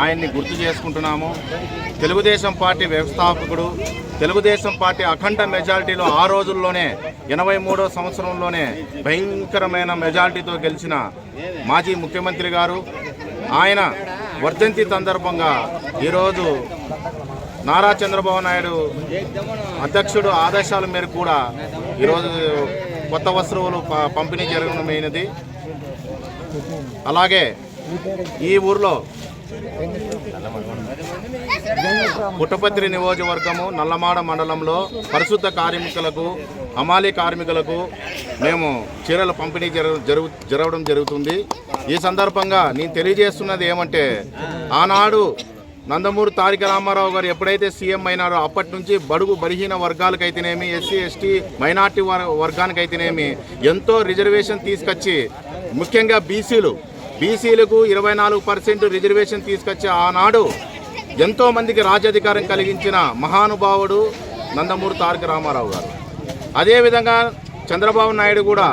ఆయన్ని గుర్తు చేసుకుంటున్నాము. తెలుగుదేశం పార్టీ వ్యవస్థాపకుడు తెలుగుదేశం పార్టీ అఖండ మెజారిటీలో ఆ రోజుల్లోనే ఎనభై మూడో సంవత్సరంలోనే భయంకరమైన మెజారిటీతో గెలిచిన మాజీ ముఖ్యమంత్రి గారు. ఆయన వర్ధంతి సందర్భంగా ఈరోజు నారా చంద్రబాబు నాయుడు అధ్యక్షుడు ఆదేశాల మేరకు కూడా ఈరోజు కొత్త వస్తువులు ప- పంపిణీ జరగడమైనది అలాగే ఈ ఊర్లో పుట్టపత్రి నియోజకవర్గము నల్లమాడ మండలంలో పరిశుద్ధ కార్మికులకు హమాలి కార్మికులకు మేము చీరల పంపిణీ జరు జరుగు జరగడం జరుగుతుంది. ఈ సందర్భంగా నేను తెలియజేస్తున్నది ఏమంటే ఆనాడు నందమూరు తారక రామారావు గారు ఎప్పుడైతే సీఎం అయినారో అప్పటి నుంచి బడుగు బలహీన వర్గాలకైతేనేమి ఎస్సీ ఎస్టీ మైనార్టీ వర్గానికైతేనేమి ఎంతో రిజర్వేషన్ తీసుకొచ్చి ముఖ్యంగా బీసీలు బీసీలకు ఇరవై నాలుగు పర్సెంట్ రిజర్వేషన్ తీసుకొచ్చి ఆనాడు ఎంతో మందికి రాజ్యాధికారం కలిగించిన మహానుభావుడు నందమూరి తారక రామారావు గారు. అదేవిధంగా చంద్రబాబు నాయుడు కూడా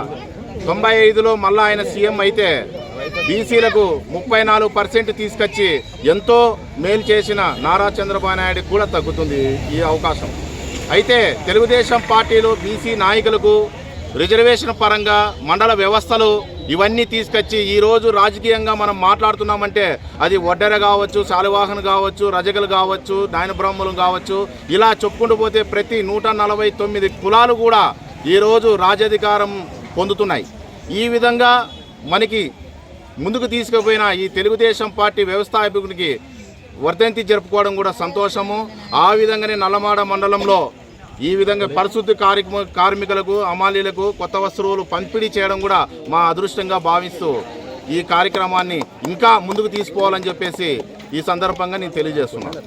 తొంభై ఐదులో మళ్ళా ఆయన సీఎం అయితే బీసీలకు ముప్పై నాలుగు పర్సెంట్ తీసుకొచ్చి ఎంతో మేలు చేసిన నారా చంద్రబాబు నాయుడుకి కూడా తగ్గుతుంది ఈ అవకాశం. అయితే తెలుగుదేశం పార్టీలో బీసీ నాయకులకు రిజర్వేషన్ పరంగా మండల వ్యవస్థలు ఇవన్నీ తీసుకొచ్చి ఈరోజు రాజకీయంగా మనం మాట్లాడుతున్నామంటే అది ఒడ్డెర కావచ్చు శాలువాహన్ కావచ్చు రజగలు కావచ్చు నాయన బ్రహ్మలు కావచ్చు ఇలా చెప్పుకుంటూ పోతే ప్రతి నూట నలభై తొమ్మిది కులాలు కూడా ఈరోజు రాజ్యాధికారం పొందుతున్నాయి. ఈ విధంగా మనకి ముందుకు తీసుకుపోయిన ఈ తెలుగుదేశం పార్టీ వ్యవస్థాపకునికి వర్ధంతి జరుపుకోవడం కూడా సంతోషము. ఆ విధంగానే నల్లమాడ మండలంలో ఈ విధంగా పరిశుద్ధి కార్మిక కార్మికులకు అమాలీలకు కొత్త వస్తువులు పంపిణీ చేయడం కూడా మా అదృష్టంగా భావిస్తూ ఈ కార్యక్రమాన్ని ఇంకా ముందుకు తీసుకోవాలని చెప్పేసి ఈ సందర్భంగా నేను తెలియజేస్తున్నాను.